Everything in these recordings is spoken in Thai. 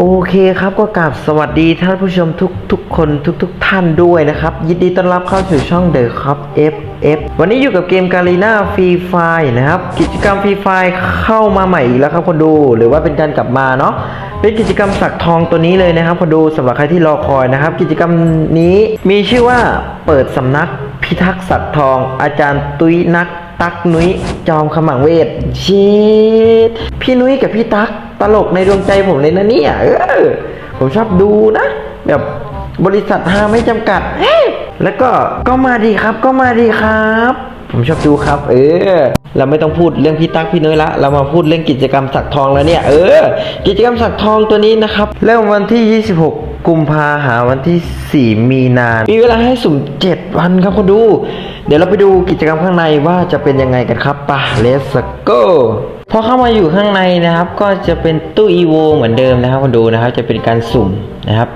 โอเคครับก็กราบสวัสดีท่านผู้ชมทุกทุกคนทุกทุกท่านด้วยนะครับ ยินดีต้อนรับเข้าสู่ช่อง The Cup FF วันนี้อยู่กับเกมกาลีนาฟรีไฟนะครับ กิจกรรมฟรีไฟเข้ามาใหม่อีกแล้วครับคนดู หรือว่าเป็นการกลับมาเนาะเป็นกิจกรรมสักทองตัวนี้เลยนะครับคนดูสำหรับใครที่รอคอยนะครับ กิจกรรมนี้มีชื่อว่าเปิดสำนักพิทักษ์สักทอง อาจารย์ตุ้ยนัก ตักนุ้ยจอมขมังเวทชีดพี่นุ้ยกับพี่ตักตลกในดวงใจผมเลยนะเนี่ยเออผมชอบดูนะ แบบบริษัทฮาไม่จำกัด แล้วก็ก็มาดีครับก็มาดีครับ ผมชอบดูครับ เออ เราไม่ต้องพูดเรื่องพี่ตั๊กพี่นุ้ยละ เรามาพูดเรื่องกิจกรรมสักทองแล้วเนี่ย เออ กิจกรรมสักทองตัวนี้นะครับ เริ่มวันที่ 26กุมภาหาวันที่ 4 มีนา มีเวลาให้สุ่ม 7 วันครับคนดู เดี๋ยวเราไปดูกิจกรรมข้างในว่าจะเป็นยังไงกันครับปะ let's go พอเข้ามาอยู่ข้างในนะครับ ก็จะเป็นตู้อีโวเหมือนเดิมนะครับคนดูนะครับ จะเป็นการสุ่มนะครับ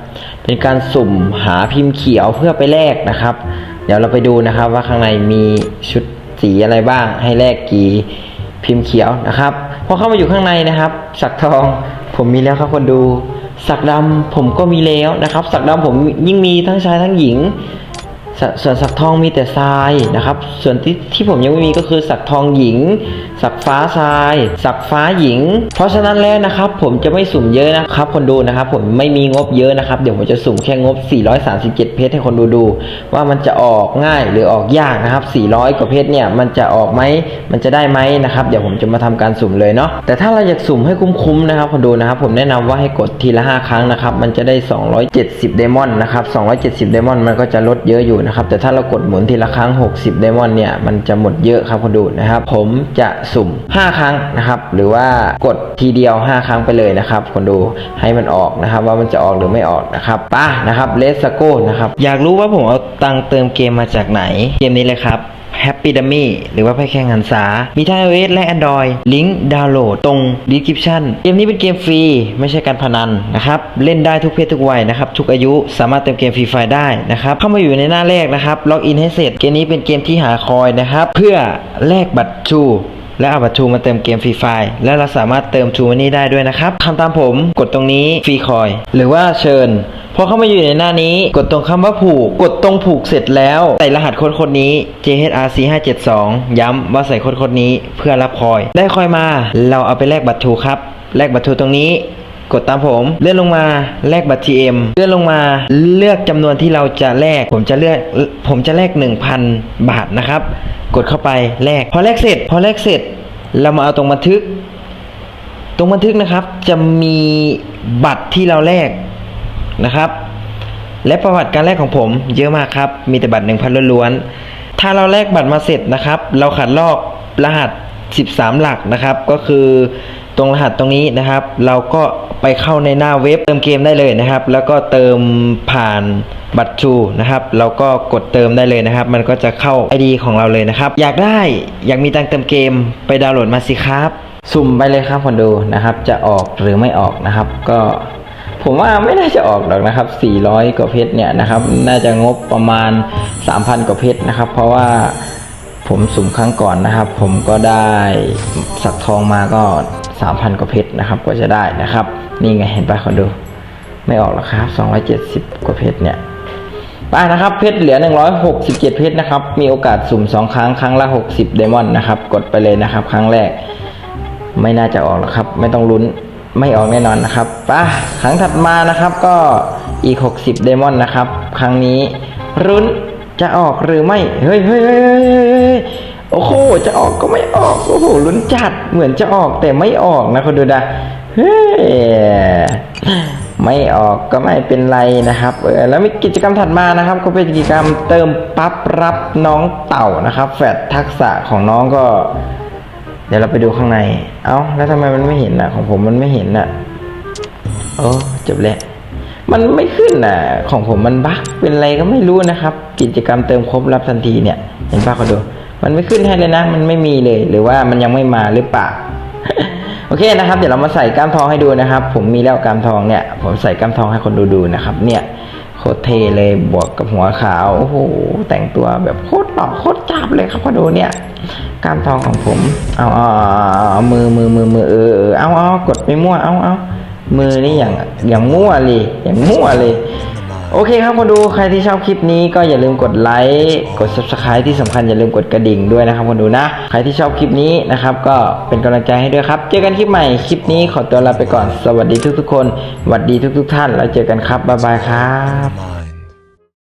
เป็นการสุ่มหาพิมพ์เขียวเพื่อไปแลกนะครับ เดี๋ยวเราไปดูนะครับว่าข้างในมีชุดสีอะไรบ้าง ให้แลกกี่พิมพ์เขียวนะครับพอเข้ามาอยู่ข้างในนะครับ สักทองผมมีแล้วครับคนดู สักดำผมก็มีแล้วนะครับ สักดำผมยิ่งมีทั้งชายทั้งหญิง สส่วนสักทองมีแต่ทรายนะครับ ส่วนที่ที่ผมยังไม่มีก็คือสักทองหญิง สักฟ้าทราย สักฟ้าหญิง เพราะฉะนั้นแล้วนะครับ ผมจะไม่สุ่มเยอะนะครับ คนดูนะครับ ผมไม่มีงบเยอะนะครับ เดี๋ยวผมจะสุ่มแค่งบ 437 เพชรให้คนดูดู ว่ามันจะออกง่ายหรือออกยากนะครับ 400 กว่าเพชรเนี่ยมันจะออกไหมมันจะได้ไหมนะครับ เดี๋ยวผมจะมาทำการสุ่มเลยเนาะแต่ถ้าเราอยากสุ่มให้คุ้มๆนะครับ คนดูนะครับ ผมแนะนำว่าให้กดทีละ 5 ครั้งนะครับ มันจะได้ 270 เดมอนนะครับ 270 เดมอนมันก็จะลดเยอะอยู่นะครับ แต่ถ้าเรากดหมุนทีละครั้ง 60ไดมอนเนี่ย มันจะหมดเยอะครับคนดูนะครับ ผมจะสุ่ม 5 ครั้งนะครับ หรือว่ากดทีเดียว 5 ครั้งไปเลยนะครับคนดูให้มันออกนะครับ ว่ามันจะออกหรือไม่ออกนะครับป้านะครับเลสโก้นะครับ อยากรู้ว่าผมเอาตังเติมเกมมาจากไหน เกมนี้เลยครับ Happy Dummy หรือว่าไพ่แข่งหันษา มีทั้ง iOS และ Android ลิงก์ดาวน์โหลดตรง description เกมนี้เป็นเกมฟรี ไม่ใช่การพนันนะครับ เล่นได้ทุกเพศทุกวัยนะครับ ทุกอายุสามารถเติมเกมฟรีไฟได้นะครับ เข้ามาอยู่ในหน้าแรกนะครับ ล็อกอินให้เสร็จ เกมนี้เป็นเกมที่หาคอยนะครับ เพื่อแลกบัตรชู และเอาบัตรชูมาเติมเกมฟรีไฟล์และเราสามารถเติมชูมันนี่ได้ด้วยนะครับทำตามผมกดตรงนี้ฟรีคอยหรือว่าเชิญพอเข้ามาอยู่ในหน้านี้กดตรงคำว่าผูก กดตรงผูกเสร็จแล้วใส่รหัสโค้ดคนนี้ JHRC 572 ย้ำว่าใส่โค้ดคนนี้เพื่อรับคอย ได้คอยมา เราเอาไปแลกบัตรทูครับแลกบัตรทูตรงนี้ กดตามผม เลื่อนลงมาแลกบัตร TM เลื่อนลงมาเลือกจำนวนที่เราจะแลกผมจะเลือกผมจะแลก 1,000 บาทนะครับ กดเข้าไปแลกพอแลกเสร็จ พอแลกเสร็จ เรามาเอาตรงบันทึก ตรงบันทึกนะครับจะมีบัตรที่เราแลกนะครับ และประวัติการแลกของผม เยอะมากครับ มีแต่บัตร1,000ล้วนๆถ้าเราแลกบัตรมาเสร็จนะครับ เราขัดลอกรหัส 13 หลักนะครับ ก็คือ ตรงรหัสตรงนี้นะครับ เราก็ไปเข้าในหน้าเว็บเติมเกมได้เลยนะครับ แล้วก็เติมผ่านบัตรชูนะครับเราก็กดเติมได้เลยนะครับ มันก็จะเข้า ID ของเราเลยนะครับ อยากได้อยากมีตังเติมเกมไปดาวน์โหลดมาสิครับ สุ่มไปเลยครับคนดูนะครับ จะออกหรือไม่ออกนะครับ ก็ผมว่าไม่น่าจะออกหรอกนะครับ 400 กว่าเพชรเนี่ยนะครับ น่าจะงบประมาณ 3,000 กว่าเพชรนะครับ เพราะว่า ผมสุ่มครั้งก่อนนะครับ ผมก็ได้สักทองมาก็ 3,000 กว่าเพชรนะครับกว่าจะได้นะครับ นี่ไงเห็นปะคนดู ไม่ออกหรอกครับ 270 กว่าเพชรเนี่ยไปนะครับเพชรเหลือ 167 เพชรนะครับ มีโอกาสสุ่ม 2 ครั้งครั้งละ 60 เดมอนนะครับ กดไปเลยนะครับ ครั้งแรก ไม่น่าจะออกหรอกครับ ไม่ต้องลุ้นไม่ออกแน่นอนนะครับปะครั้งถัดมานะครับก็อีก 60 เดมอนนะครับ ครั้งนี้รุ้น จะออกหรือไม่เฮ้ยเฮ้ยเฮ้ยเฮ้ยเฮ้ยเฮ้ยโอ้โห จะออกก็ไม่ออก โอ้โห ลุ้นจัด เหมือนจะออกแต่ไม่ออกนะคุณดูนะเฮ้ย ไม่ออกก็ไม่เป็นไรนะครับ เออ แล้วมีกิจกรรมถัดมานะครับ ก็เป็นกิจกรรมเติมปั๊บรับน้องเต่านะครับ แฟดทักษะของน้องก็ เดี๋ยวเราไปดูข้างใน เอ้า แล้วทำไมมันไม่เห็นอะ ของผมมันไม่เห็นอะ โอ้จบแล้ว มันไม่ขึ้นอะ ของผมมันบั๊กเป็นอะไรก็ไม่รู้นะครับ กิจกรรมเติมครบรับทันทีเนี่ย เห็นป่ะเขาดู มันไม่ขึ้นให้เลยนะ มันไม่มีเลย หรือว่ามันยังไม่มาหรือเปล่า โอเคนะครับ เดี๋ยวเรามาใส่กล้ามทองให้ดูนะครับ ผมมีแล้วกล้ามทองเนี่ย ผมใส่กล้ามทองให้คนดูดูนะครับ เนี่ยโคตรเทเลยบวกกับหัวขาว โอ้โห แต่งตัวแบบโคตรหล่อโคตรจับเลยครับมาดูเนี่ยกล้ามทองของผม เอาเอาเอเอามือมือมือมือเออเออเอาเอากดไปมั่ว เอาเอา มือนี่อย่างอย่างมั่วเลยอย่างมั่วเลย โอเคครับคนดูใครที่ชอบคลิปนี้ก็อย่าลืมกดไลค์กด subscribe ที่สำคัญอย่าลืมกดกระดิ่งด้วยนะครับคนดูนะ ใครที่ชอบคลิปนี้นะครับก็เป็นกำลังใจให้ด้วยครับ เจอกันคลิปใหม่คลิปนี้ขอตัวลาไปก่อนสวัสดีทุกๆคนสวัสดีทุก ๆ ท่านแล้วเจอกันครับบ๊ายบายครับ